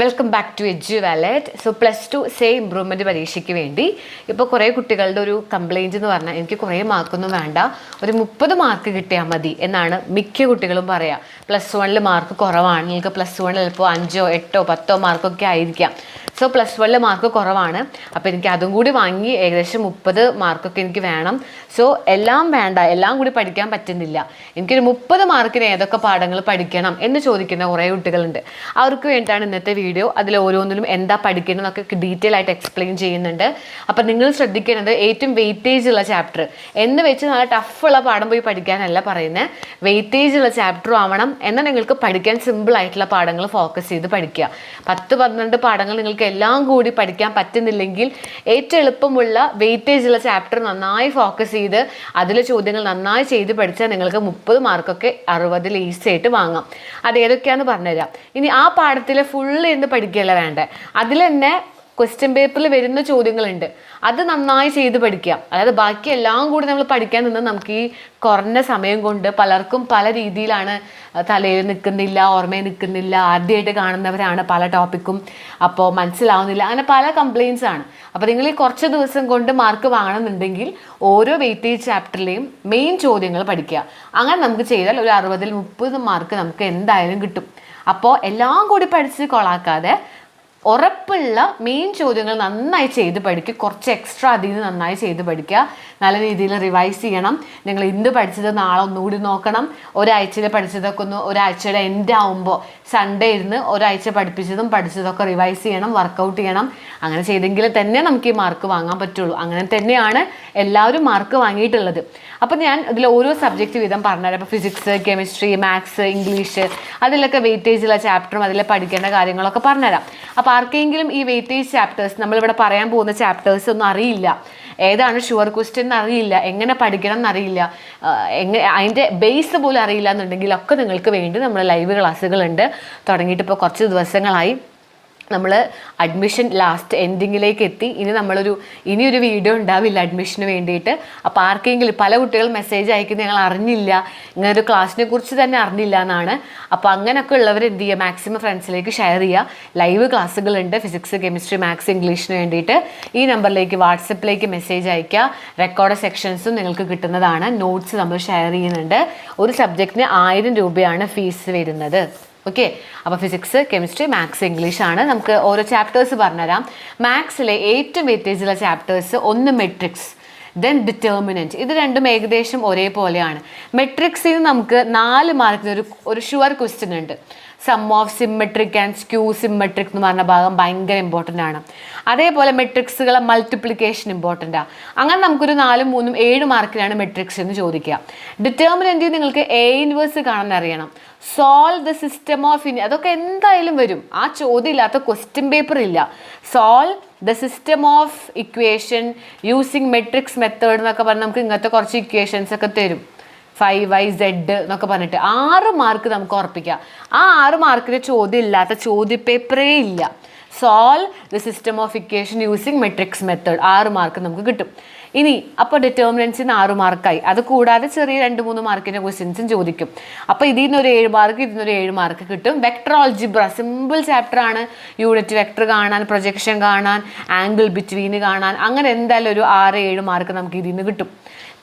Welcome back to edge wallet so plus two say improvement പരീക്ഷയ്ക്ക് വേണ്ടി. ഇപ്പോൾ കുറേ കുട്ടികളുടെ ഒരു കംപ്ലയിന്റ് എന്ന് പറഞ്ഞാൽ എനിക്ക് കുറേ മാർക്കൊന്നും വേണ്ട. ഒരു മുപ്പത് മാർക്ക് കിട്ടിയാൽ മതി എന്നാണ് മിക്ക കുട്ടികളും പറയുക പ്ലസ് വണ്ണിൽ മാർക്ക് കുറവാണ്. നിങ്ങൾക്ക് പ്ലസ് വണ്ണിൽ ചിലപ്പോൾ അഞ്ചോ എട്ടോ പത്തോ മാർക്കൊക്കെ ആയിരിക്കാം. സോ പ്ലസ് വണ്ണിൽ മാർക്ക് കുറവാണ്. അപ്പോൾ എനിക്ക് അതും കൂടി വാങ്ങി ഏകദേശം മുപ്പത് മാർക്കൊക്കെ എനിക്ക് വേണം. സോ എല്ലാം വേണ്ട. എല്ലാം കൂടി പഠിക്കാൻ പറ്റുന്നില്ല. എനിക്കൊരു മുപ്പത് മാർക്കിന് ഏതൊക്കെ പാഠങ്ങൾ പഠിക്കണം എന്ന് ചോദിക്കുന്ന കുറേ കുട്ടികളുണ്ട്. അവർക്ക് വേണ്ടിയിട്ടാണ് ഇന്നത്തെ വീഡിയോ അതിൽ ഓരോന്നിലും എന്താ പഠിക്കണമെന്നൊക്കെ ഡീറ്റെയിൽ ആയിട്ട് എക്സ്പ്ലെയിൻ ചെയ്യുന്നുണ്ട്. അപ്പം നിങ്ങൾ ശ്രദ്ധിക്കേണ്ടത് ഏറ്റവും വെയിറ്റേജ് ഉള്ള ചാപ്റ്റർ എന്ന് വെച്ച് നല്ല ടഫുള്ള പാഠം പോയി പഠിക്കാനല്ല പറയുന്നത് വെയിറ്റേജ് ഉള്ള ചാപ്റ്ററും ആവണം എന്നാൽ നിങ്ങൾക്ക് പഠിക്കാൻ സിമ്പിൾ ആയിട്ടുള്ള പാഠങ്ങൾ ഫോക്കസ് ചെയ്ത് പഠിക്കുക. പത്ത് പന്ത്രണ്ട് പാഠങ്ങൾ നിങ്ങൾക്ക് എല്ലാം കൂടി പഠിക്കാൻ പറ്റുന്നില്ലെങ്കിൽ ഏറ്റവും എളുപ്പമുള്ള വെയിറ്റേജ് ഉള്ള ചാപ്റ്റർ നന്നായി ഫോക്കസ് ചെയ്ത് അതിലെ ചോദ്യങ്ങൾ നന്നായി ചെയ്ത് പഠിച്ചാൽ നിങ്ങൾക്ക് മുപ്പത് മാർക്കൊക്കെ അറുപതിൽ ഈസി ആയിട്ട് വാങ്ങാം. അത് ഏതൊക്കെയാണെന്ന് പറഞ്ഞുതരാം. ഇനി ആ പാഠത്തിലെ ഫുള്ള് ഇരുന്ന് പഠിക്കുകയല്ല വേണ്ടത് അതിൽ തന്നെ ക്വസ്റ്റ്യൻ പേപ്പറിൽ വരുന്ന ചോദ്യങ്ങളുണ്ട്. അത് നന്നായി ചെയ്ത് പഠിക്കുക. അതായത് ബാക്കി എല്ലാം കൂടി നമ്മൾ പഠിക്കാൻ നിന്ന് നമുക്ക് ഈ കുറഞ്ഞ സമയം കൊണ്ട് പലർക്കും പല രീതിയിലാണ് തലയിൽ നിൽക്കുന്നില്ല ഓർമ്മയിൽ നിൽക്കുന്നില്ല ആദ്യമായിട്ട് കാണുന്നവരാണ് പല ടോപ്പിക്കും അപ്പോൾ മനസ്സിലാവുന്നില്ല. അങ്ങനെ പല കംപ്ലയിൻസ് ആണ്. അപ്പോൾ നിങ്ങൾ ഈ കുറച്ച് ദിവസം കൊണ്ട് മാർക്ക് വാങ്ങണമെന്നുണ്ടെങ്കിൽ ഓരോ വെയിറ്റേജ് ചാപ്റ്ററിലെയും മെയിൻ ചോദ്യങ്ങൾ പഠിക്കുക. അങ്ങനെ നമുക്ക് ചെയ്താൽ ഒരു അറുപതിൽ മുപ്പത് മാർക്ക് നമുക്ക് എന്തായാലും കിട്ടും. അപ്പോൾ എല്ലാം കൂടി പഠിച്ച് കൊളാക്കാതെ ഉറപ്പുള്ള മെയിൻ ചോദ്യങ്ങൾ നന്നായി ചെയ്ത് പഠിക്കുക. കുറച്ച് എക്സ്ട്രാ അതിൽ നിന്ന് നന്നായി ചെയ്ത് പഠിക്കുക. നല്ല രീതിയിൽ റിവൈസ് ചെയ്യണം. നിങ്ങൾ ഇന്ന് പഠിച്ചത് നാളെ ഒന്നുകൂടി നോക്കണം. ഒരാഴ്ചയിൽ പഠിച്ചതൊക്കെ ഒന്ന് ഒരാഴ്ചയുടെ എൻഡ് ആവുമ്പോൾ സൺഡേ ഇരുന്ന് ഒരാഴ്ച പഠിപ്പിച്ചതും പഠിച്ചതൊക്കെ റിവൈസ് ചെയ്യണം വർക്കൗട്ട് ചെയ്യണം. അങ്ങനെ ചെയ്തെങ്കിൽ തന്നെ നമുക്ക് ഈ മാർക്ക് വാങ്ങാൻ പറ്റുള്ളൂ. അങ്ങനെ തന്നെയാണ് എല്ലാവരും മാർക്ക് വാങ്ങിയിട്ടുള്ളത്. അപ്പോൾ ഞാൻ ഇതിൽ ഓരോ സബ്ജക്റ്റ് വീതം പറഞ്ഞുതരാം. അപ്പോൾ ഫിസിക്സ് കെമിസ്ട്രി മാത്സ് ഇംഗ്ലീഷ് അതിലൊക്കെ വെയിറ്റേജുള്ള ചാപ്റ്ററും അതിൽ പഠിക്കേണ്ട കാര്യങ്ങളൊക്കെ പറഞ്ഞുതരാം. അപ്പോൾ ആർക്കെങ്കിലും ഈ വെയിറ്റേജ് ചാപ്റ്റേഴ്സ് നമ്മളിവിടെ പറയാൻ പോകുന്ന ചാപ്റ്റേഴ്സ് ഒന്നും അറിയില്ല. ഏതാണ് ഷുവർ ക്വസ്റ്റ്യൻ എന്നറിയില്ല. എങ്ങനെ പഠിക്കണം എന്നറിയില്ല. എങ്ങനെ അതിന്റെ ബേസ് പോലും അറിയില്ല എന്നുണ്ടെങ്കിൽ ഒക്കെ നിങ്ങൾക്ക് വേണ്ടി നമ്മൾ ലൈവ് ക്ലാസ്സുകളുണ്ട് തുടങ്ങിയിട്ട് ഇപ്പോൾ കുറച്ച് ദിവസങ്ങളായി. നമ്മൾ അഡ്മിഷൻ ലാസ്റ്റ് എൻഡിങ്ങിലേക്ക് എത്തി. ഇനി നമ്മളൊരു ഇനിയൊരു വീഡിയോ ഉണ്ടാവില്ല അഡ്മിഷന് വേണ്ടിയിട്ട്. അപ്പോൾ ആർക്കെങ്കിലും പല കുട്ടികൾ മെസ്സേജ് അയക്കുന്നത് ഞങ്ങൾ അറിഞ്ഞില്ല. ഇങ്ങനൊരു ക്ലാസ്സിനെ കുറിച്ച് തന്നെ അറിഞ്ഞില്ല എന്നാണ്. അപ്പോൾ അങ്ങനെയൊക്കെ ഉള്ളവർ എന്ത് ചെയ്യുക മാക്സിമം ഫ്രണ്ട്സിലേക്ക് ഷെയർ ചെയ്യുക ലൈവ് ക്ലാസ്സുകളുണ്ട് ഫിസിക്സ് കെമിസ്ട്രി മാത്സ് ഇംഗ്ലീഷിന് വേണ്ടിയിട്ട്. ഈ നമ്പറിലേക്ക് വാട്സപ്പിലേക്ക് മെസ്സേജ് അയക്കുക റെക്കോർഡ് സെക്ഷൻസും നിങ്ങൾക്ക് കിട്ടുന്നതാണ്. നോട്ട്സ് നമ്മൾ ഷെയർ ചെയ്യുന്നുണ്ട്. ഒരു സബ്ജക്റ്റിന് ആയിരം രൂപയാണ് ഫീസ് വരുന്നത്. ഓക്കെ അപ്പോൾ ഫിസിക്സ് കെമിസ്ട്രി മാത്സ് ഇംഗ്ലീഷ് ആണ്. നമുക്ക് ഓരോ ചാപ്റ്റേഴ്സ് പറഞ്ഞുതരാം. മാത്സിലെ ഏറ്റവും വെയിറ്റേജുള്ള ചാപ്റ്റേഴ്സ് ഒന്ന് മെട്രിക്സ് ദെൻ ഡിറ്റർമിനന്റ് ഇത് രണ്ടും ഏകദേശം ഒരേപോലെയാണ്. മെട്രിക്സിൽ നിന്ന് നമുക്ക് നാല് മാർക്കിന് ഒരു ഒരു ഷുവർ ക്വസ്റ്റ്യൻ ഉണ്ട്. Sum of symmetric and skew symmetric എന്ന് പറഞ്ഞ ഭാഗം ഭയങ്കര ഇമ്പോർട്ടന്റ് ആണ്. അതേപോലെ മെട്രിക്സുകളെ മൾട്ടിപ്ലിക്കേഷൻ ഇമ്പോർട്ടന്റ് ആണ് അങ്ങനെ നമുക്കൊരു നാലും മൂന്നും ഏഴ് മാർക്കിനാണ് മെട്രിക്സ് എന്ന് ചോദിക്കുക. ഡിറ്റർമിനന്റ് നിങ്ങൾക്ക് എ ഇൻവേഴ്സ് കാണാൻ അറിയണം. Solve the system of in അതൊക്കെ എന്തായാലും വരും. ആ ചോദ്യം ഇല്ലാത്ത ക്വസ്റ്റ്യൻ പേപ്പർ ഇല്ല. Solve the system of equation using matrix method എന്നൊക്കെ പറഞ്ഞാൽ നമുക്ക് ഇങ്ങനത്തെ കുറച്ച് ഇക്വേഷൻസ് ഒക്കെ തരും. ഫൈവ് വൈ സെഡ് എന്നൊക്കെ പറഞ്ഞിട്ട് ആറ് മാർക്ക് നമുക്ക് ഉറപ്പിക്കാം. ആ ആറ് മാർക്കിന് ചോദ്യം ഇല്ലാത്ത ചോദ്യ പേപ്പറേ ഇല്ല. Solve the system of equation using matrix method ആറ് മാർക്ക് നമുക്ക് കിട്ടും. ഇനി അപ്പോൾ ഡിറ്റർമിനൻസിന് ആറ് മാർക്കായി അത് കൂടാതെ ചെറിയ രണ്ട് മൂന്ന് മാർക്കിന്റെ ക്വസ്റ്റ്യൻസും ചോദിക്കും. അപ്പോൾ ഇതിൽ നിന്നൊരു ഏഴ് മാർക്ക് ഇതിൽ നിന്നൊരു ഏഴ് മാർക്ക് കിട്ടും. വെക്ടർ സിമ്പിൾ ചാപ്റ്റർ ആണ്. യൂണിറ്റ് വെക്ടർ കാണാൻ പ്രൊജക്ഷൻ കാണാൻ ആംഗിൾ ബിറ്റ്വീന് കാണാൻ. അങ്ങനെ എന്തായാലും ഒരു ആറ് ഏഴ് മാർക്ക് നമുക്ക് ഇതിൽ നിന്ന് കിട്ടും.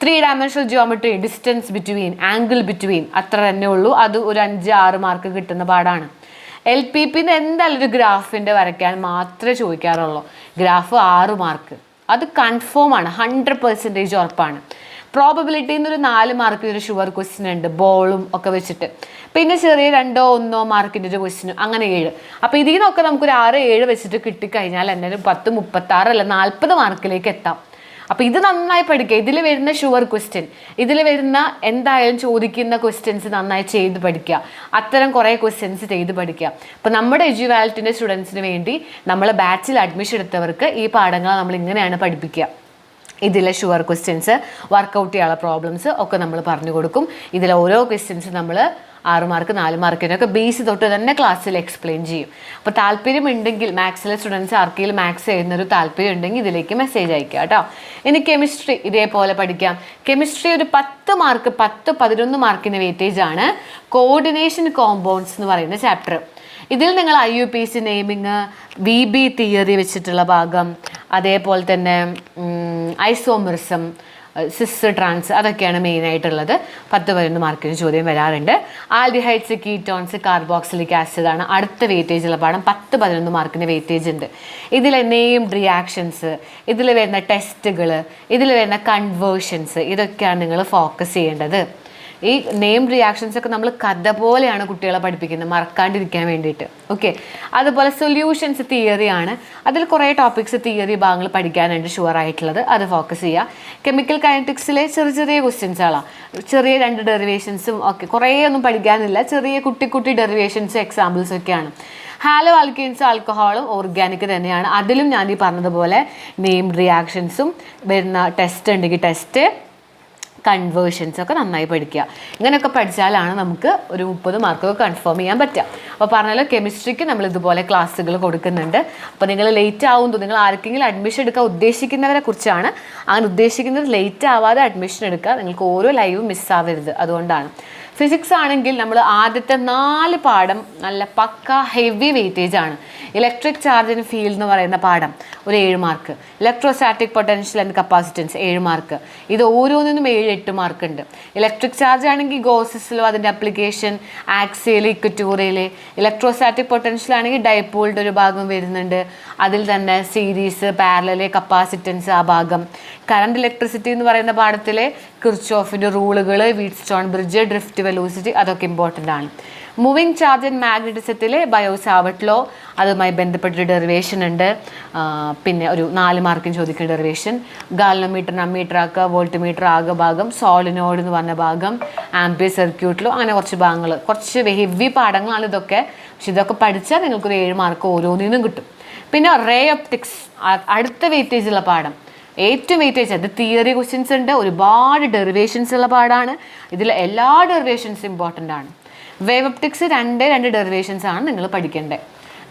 Three dimensional geometry distance between angle between അത്ര തന്നെ ഉള്ളൂ. അത് ഒരു അഞ്ച് ആറ് മാർക്ക് കിട്ടുന്ന പാടാണ്. എൽ പി പിന്നെ എന്തായാലും ഒരു ഗ്രാഫിന്റെ വരയ്ക്കാൻ മാത്രമേ ചോദിക്കാറുള്ളൂ. ഗ്രാഫ് ആറ് മാർക്ക് അത് കൺഫേം ആണ്. ഹൺഡ്രഡ് പെർസെന്റേജ് ഉറപ്പാണ്. പ്രോബിലിറ്റി എന്നൊരു നാല് മാർക്കിന്റെ ഒരു ഷുവർ ക്വസ്റ്റ്യൻ ഉണ്ട്. ബോളും ഒക്കെ വെച്ചിട്ട്. പിന്നെ ചെറിയ രണ്ടോ ഒന്നോ മാർക്കിന്റെ ഒരു ക്വസ്റ്റ്യനും അങ്ങനെ ഏഴ്. അപ്പോൾ ഇതിൽ നിന്നൊക്കെ നമുക്കൊരു ആറ് ഏഴ് വെച്ചിട്ട് കിട്ടിക്കഴിഞ്ഞാൽ എന്നെ ഒരു പത്ത് മുപ്പത്താറ് അല്ല നാൽപ്പത് മാർക്കിലേക്ക് എത്താം. അപ്പോൾ ഇത് നന്നായി പഠിക്കുക. ഇതിൽ വരുന്ന ഷുവർ ക്വസ്റ്റ്യൻ ഇതിൽ വരുന്ന എന്തായാലും ചോദിക്കുന്ന ക്വസ്റ്റ്യൻസ് നന്നായി ചെയ്ത് പഠിക്കുക. അത്തരം കുറേ ക്വസ്റ്റ്യൻസ് ചെയ്ത് പഠിക്കുക. അപ്പോൾ നമ്മുടെ എജ്യുവാലിറ്റിന്റെ സ്റ്റുഡൻസിന് വേണ്ടി നമ്മളെ ബാച്ചിൽ അഡ്മിഷൻ എടുത്തവർക്ക് ഈ പാഠങ്ങൾ നമ്മൾ ഇങ്ങനെയാണ് പഠിപ്പിക്കുക. ഇതിലെ ഷുവർ ക്വസ്റ്റ്യൻസ് വർക്കൗട്ട് ചെയ്യാനുള്ള പ്രോബ്ലംസ് ഒക്കെ നമ്മൾ പറഞ്ഞു കൊടുക്കും. ഇതിലെ ഓരോ ക്വസ്റ്റ്യൻസ് നമ്മൾ ആറ് മാർക്ക് നാല് മാർക്കിനൊക്കെ ബേസ് തൊട്ട് തന്നെ ക്ലാസ്സിൽ എക്സ്പ്ലെയിൻ ചെയ്യും. അപ്പോൾ താല്പര്യം ഉണ്ടെങ്കിൽ മാത്സിലെ സ്റ്റുഡൻസ് ആർക്കെങ്കിലും മാത്സ് ചെയ്യുന്നൊരു താല്പര്യം ഉണ്ടെങ്കിൽ ഇതിലേക്ക് മെസ്സേജ് അയക്കുക കേട്ടോ. ഇനി കെമിസ്ട്രി ഇതേപോലെ പഠിക്കാം. കെമിസ്ട്രി ഒരു പത്ത് മാർക്ക് പത്ത് പതിനൊന്ന് മാർക്കിന് വെയിറ്റേജ് ആണ്. കോർഡിനേഷൻ കോമ്പൗണ്ട്സ് എന്ന് പറയുന്ന ചാപ്റ്റർ ഇതിൽ നിങ്ങൾ I U P C naming V B theory വെച്ചിട്ടുള്ള ഭാഗം അതേപോലെ തന്നെ ഐസോമറിസം സിസ് ട്രാൻസ് അതൊക്കെയാണ് മെയിനായിട്ടുള്ളത് പത്ത് പതിനൊന്ന് മാർക്കിന് ചോദ്യം വരാറുണ്ട്. ആൽഡിഹൈഡ്സ് കീറ്റോൺസ് കാർബോക്സിലിക് ആസിഡ് ആണ് അടുത്ത വെയിറ്റേജ് ഉള്ള പാഠം. പത്ത് പതിനൊന്ന് മാർക്കിന് വെയിറ്റേജ് ഉണ്ട്. ഇതിൽ നെയിംഡ് റിയാക്ഷൻസ് ഇതിൽ വരുന്ന ടെസ്റ്റുകൾ ഇതിൽ വരുന്ന കൺവേർഷൻസ് ഇതൊക്കെയാണ് നിങ്ങൾ ഫോക്കസ് ചെയ്യേണ്ടത്. ഈ നെയിം റിയാക്ഷൻസ് ഒക്കെ നമ്മൾ കഥ പോലെയാണ് കുട്ടികളെ പഠിപ്പിക്കുന്നത് മറക്കാണ്ടിരിക്കാൻ വേണ്ടിയിട്ട്. ഓക്കെ അതുപോലെ സൊല്യൂഷൻസ് തിയറിയാണ് അതിൽ കുറേ ടോപ്പിക്സ് തിയറി ഭാഗങ്ങൾ പഠിക്കാനുണ്ട് ഷുവർ ആയിട്ടുള്ളത്. അത് ഫോക്കസ് ചെയ്യുക കെമിക്കൽ കൈനറ്റിക്സിലെ ചെറിയ ചെറിയ ക്വസ്റ്റ്യൻസുകളാണ് ചെറിയ രണ്ട് ഡെറിവേഷൻസും ഒക്കെ. കുറേ ഒന്നും പഠിക്കാനില്ല. ചെറിയ കുട്ടി കുട്ടി ഡെറിവേഷൻസും എക്സാമ്പിൾസും ഒക്കെയാണ്. ഹാലോ ആൽക്കീൻസ് ആൽക്കഹോളും ഓർഗാനിക് തന്നെയാണ്. അതിലും ഞാൻ ഈ പറഞ്ഞതുപോലെ നെയിം റിയാക്ഷൻസും വരുന്ന ടെസ്റ്റ് ഉണ്ടെങ്കിൽ ടെസ്റ്റ് കൺവേർഷൻസ് ഒക്കെ നന്നായി പഠിക്കുക. ഇങ്ങനെയൊക്കെ പഠിച്ചാലാണ് നമുക്ക് ഒരു മുപ്പത് മാർക്കൊക്കെ കൺഫേം ചെയ്യാൻ പറ്റുക. അപ്പോൾ പറഞ്ഞാലോ കെമിസ്ട്രിക്ക് നമ്മൾ ഇതുപോലെ ക്ലാസ്സുകൾ കൊടുക്കുന്നുണ്ട്. അപ്പോൾ നിങ്ങൾ ലേറ്റ് ആവും നിങ്ങൾ ആർക്കെങ്കിലും അഡ്മിഷൻ എടുക്കാൻ ഉദ്ദേശിക്കുന്നവരെ കുറിച്ചാണ്. അങ്ങനെ ഉദ്ദേശിക്കുന്നത് ലേറ്റ് ആവാതെ അഡ്മിഷൻ എടുക്കുക. നിങ്ങൾക്ക് ഓരോ ലൈവും മിസ്സാവരുത് അതുകൊണ്ടാണ്. ഫിസിക്സ് ആണെങ്കിൽ നമ്മൾ ആദ്യത്തെ നാല് പാഠം നല്ല പക്ക ഹെവി വെയിറ്റേജ് ആണ്. ഇലക്ട്രിക് ചാർജ് ഇൻ ഫീൽഡ് എന്ന് പറയുന്ന പാഠം. ഒരു ഏഴ് mark electrostatic potential and capacitance ഏഴ് മാർക്ക് ഇത് ഓരോന്നിനും ഏഴ് എട്ട് മാർക്ക് ഉണ്ട്. ഇലക്ട്രിക് ചാർജ് ആണെങ്കിൽ ഗോസസിലോ അതിന്റെ application axial equatorial electrostatic potential ആണെങ്കിൽ ഡൈപ്പോളിന്റെ ഒരു ഭാഗം വരുന്നുണ്ട്. അതിൽ തന്നെ സീരീസ് പാരലല് കപ്പാസിറ്റൻസ് ആ ഭാഗം. കറണ്ട് ഇലക്ട്രിസിറ്റി എന്ന് പറയുന്ന പാഠത്തിലെ കിർച്ചോഫിന്റെ റൂളുകൾ Wheatstone bridge drift velocity അതൊക്കെ ഇമ്പോർട്ടന്റ് ആണ്. മൂവിങ് ചാർജ് ആൻഡ് മാഗ്നറ്റിസത്തിലെ ബയോസാവട്ട് ലോ അതുമായി ബന്ധപ്പെട്ടൊരു ഡെറിവേഷൻ ഉണ്ട്. പിന്നെ ഒരു നാല് മാർക്കിന് ചോദിക്കുന്ന ഡെറിവേഷൻ ഗാലനോമീറ്റർ അമ്മീറ്റർ ആക്കുക വോൾട്ട് മീറ്റർ ആകെ ഭാഗം സോളിനോഡ് എന്ന് പറഞ്ഞ ഭാഗം ആംപിയർ സർക്യൂട്ടിലോ അങ്ങനെ കുറച്ച് ഭാഗങ്ങൾ കുറച്ച് ഹെവി പാഠങ്ങളാണ് ഇതൊക്കെ. പക്ഷെ ഇതൊക്കെ പഠിച്ചാൽ നിങ്ങൾക്കൊരു ഏഴ് മാർക്ക് ഓരോന്നിനും കിട്ടും. പിന്നെ റേ ഒപ്റ്റിക്സ് അടുത്ത വെയിറ്റേജുള്ള പാഠം. ഏറ്റവും വെയിറ്റേജ് അത് തിയറി ക്വസ്റ്റ്യൻസ് ഉണ്ട് ഒരുപാട് ഡെറിവേഷൻസ് ഉള്ള പാടാണ്. ഇതിൽ എല്ലാ ഡെറിവേഷൻസ് ഇമ്പോർട്ടന്റ് ആണ്. വേവ് ഒപ്റ്റിക്സ് രണ്ട് രണ്ട് ഡെറിവേഷൻസ് ആണ് നിങ്ങൾ പഠിക്കേണ്ടത്.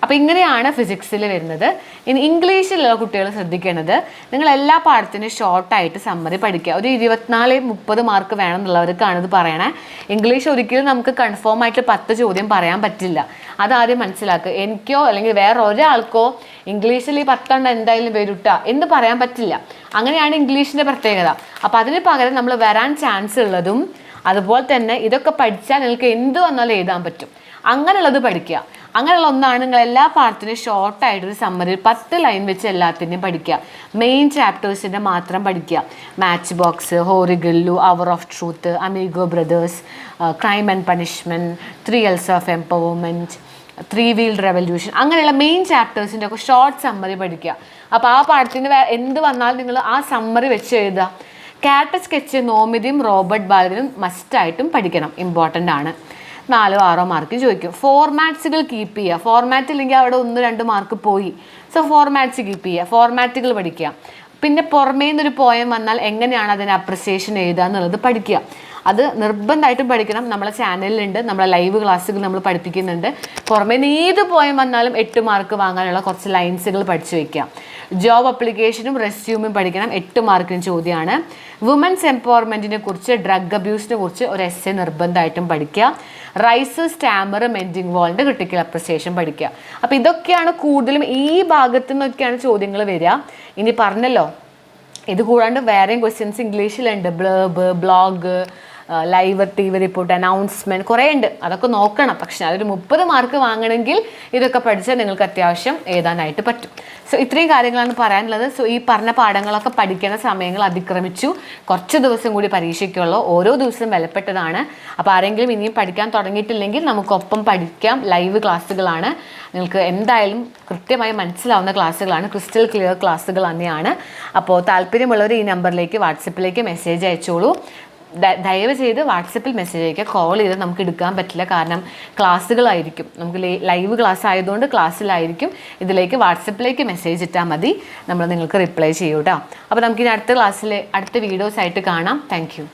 അപ്പോൾ ഇങ്ങനെയാണ് ഫിസിക്സിൽ വരുന്നത്. ഇനി ഇംഗ്ലീഷിലുള്ള കുട്ടികൾ ശ്രദ്ധിക്കേണ്ടത് നിങ്ങൾ എല്ലാ പാഠത്തിനും ഷോർട്ടായിട്ട് സമ്മറി പഠിക്കുക. ഒരു ഇരുപത്തിനാല് മുപ്പത് മാർക്ക് വേണം എന്നുള്ളവർക്കാണ് ഇത് പറയണേ. ഇംഗ്ലീഷ് ഒരിക്കലും നമുക്ക് കൺഫേം ആയിട്ട് പത്ത് ചോദ്യം പറയാൻ പറ്റില്ല. അതാദ്യം മനസ്സിലാക്കുക. എനിക്കോ അല്ലെങ്കിൽ വേറെ ഒരാൾക്കോ ഇംഗ്ലീഷിൽ ഈ പത്തെണ്ണം എന്തായാലും വരുട്ട എന്ന് പറയാൻ പറ്റില്ല. അങ്ങനെയാണ് ഇംഗ്ലീഷിന്റെ പ്രത്യേകത. അപ്പോൾ അതിന് പകരം നമ്മൾ വരാൻ ചാൻസ് ഉള്ളതും അതുപോലെ തന്നെ ഇതൊക്കെ പഠിച്ചാൽ നിങ്ങൾക്ക് എന്ത് വന്നാലും എഴുതാൻ പറ്റും. അങ്ങനെയുള്ളത് പഠിക്കുക. അങ്ങനെയുള്ള ഒന്നാണ് നിങ്ങൾ എല്ലാ പാഠത്തിനും ഷോർട്ടായിട്ടൊരു സമ്മറി പത്ത് ലൈൻ വെച്ച് എല്ലാത്തിന്റെയും പഠിക്കുക. മെയിൻ ചാപ്റ്റേഴ്സിന്റെ മാത്രം പഠിക്കുക. Match box Horegallu hour of truth amigo brothers crime and punishment three Ls of empowerment three wheel revolution അങ്ങനെയുള്ള മെയിൻ ചാപ്റ്റേഴ്സിന്റെ ഒക്കെ ഷോർട്ട് സമ്മറി പഠിക്കുക. അപ്പോൾ ആ പാഠത്തിന് എന്ത് വന്നാലും നിങ്ങൾ ആ സമ്മറി വെച്ച് എഴുതുക. ക്യാരക്ടർ സ്കെച്ച് നോമിതിയും റോബർട്ട് ബാലനും മസ്റ്റായിട്ടും പഠിക്കണം. ഇമ്പോർട്ടന്റ് ആണ്. നാലോ ആറോ മാർക്ക് ചോദിക്കും. ഫോർമാറ്റ്സുകൾ കീപ്പ് ചെയ്യുക. ഫോർമാറ്റ് ഇല്ലെങ്കിൽ അവിടെ ഒന്ന് രണ്ട് മാർക്ക് പോയി. സോ ഫോർമാറ്റ്സ് കീപ്പ് ചെയ്യുക. ഫോർമാറ്റുകൾ പഠിക്കുക. പിന്നെ പുറമേ നിന്നൊരു പോയം വന്നാൽ എങ്ങനെയാണ് അതിന് അപ്രിസിയേഷൻ എഴുതുക എന്നുള്ളത് പഠിക്കുക. അത് നിർബന്ധമായിട്ടും പഠിക്കണം. നമ്മളെ ചാനലിലുണ്ട് നമ്മളെ ലൈവ് ക്ലാസ്സുകൾ നമ്മൾ പഠിപ്പിക്കുന്നുണ്ട്. പുറമേ നിന്ന് ഏത് പോയം വന്നാലും എട്ട് മാർക്ക് വാങ്ങാനുള്ള കുറച്ച് ലൈൻസുകൾ പഠിച്ചു വയ്ക്കുക ജോബ് അപ്ലിക്കേഷനും റെസ്യൂമും പഠിക്കണം. എട്ട് മാർക്കിന് ചോദ്യമാണ്. വുമൻസ് എംപവർമെന്റിനെ കുറിച്ച് ഡ്രഗ് അബ്യൂസിനെ കുറിച്ച് ഒരു എസ് എ നിർബന്ധമായിട്ടും പഠിക്കുക. റൈസ് സ്റ്റാമർ മെന്റിംഗ് വാളിന്റെ ക്രിട്ടിക്കൽ അപ്രിസിയേഷൻ പഠിക്കുക. അപ്പോൾ ഇതൊക്കെയാണ് കൂടുതലും ഈ ഭാഗത്തു നിന്നൊക്കെയാണ് ചോദ്യങ്ങൾ വരിക. ഇനി പറഞ്ഞല്ലോ ഇത് കൂടാണ്ട് വേറെയും questions ഇംഗ്ലീഷിലുണ്ട്. Blurb blog live T V report announcement കുറേ ഉണ്ട്. അതൊക്കെ നോക്കണം. പക്ഷെ അതൊരു മുപ്പത് മാർക്ക് വാങ്ങണമെങ്കിൽ ഇതൊക്കെ പഠിച്ചാൽ നിങ്ങൾക്ക് അത്യാവശ്യം എഴുതാനായിട്ട് പറ്റും. സോ ഇത്രയും കാര്യങ്ങളാണ് പറയാനുള്ളത്. സോ ഈ പറഞ്ഞ പാഠങ്ങളൊക്കെ പഠിക്കുന്ന സമയങ്ങൾ അതിക്രമിച്ചു. കുറച്ച് ദിവസം കൂടി പരീക്ഷയ്ക്കുള്ളൂ ഓരോ ദിവസവും വിലപ്പെട്ടതാണ്. അപ്പോൾ ആരെങ്കിലും ഇനിയും പഠിക്കാൻ തുടങ്ങിയിട്ടില്ലെങ്കിൽ നമുക്കൊപ്പം പഠിക്കാം. ലൈവ് ക്ലാസ്സുകളാണ്. നിങ്ങൾക്ക് എന്തായാലും കൃത്യമായി മനസ്സിലാവുന്ന ക്ലാസ്സുകളാണ്. ക്രിസ്റ്റൽ ക്ലിയർ ക്ലാസ്സുകൾ തന്നെയാണ്. അപ്പോൾ താല്പര്യമുള്ളവർ ഈ നമ്പറിലേക്ക് വാട്സപ്പിലേക്ക് മെസ്സേജ് അയച്ചോളൂ. ദയവ് ചെയ്ത് വാട്സപ്പിൽ മെസ്സേജ് അയക്കുക. കോൾ ചെയ്ത് നമുക്ക് എടുക്കാൻ പറ്റില്ല. കാരണം ക്ലാസ്സുകളായിരിക്കും. നമുക്ക് ലൈവ് ക്ലാസ് ആയതുകൊണ്ട് ക്ലാസ്സിലായിരിക്കും. ഇതിലേക്ക് വാട്സപ്പിലേക്ക് മെസ്സേജ് ഇട്ടാൽ മതി. നമ്മൾ നിങ്ങൾക്ക് റിപ്ലൈ ചെയ്യൂട്ടോ. അപ്പോൾ നമുക്കിനി അടുത്ത ക്ലാസ്സിൽ അടുത്ത വീഡിയോസ് ആയിട്ട് കാണാം. താങ്ക്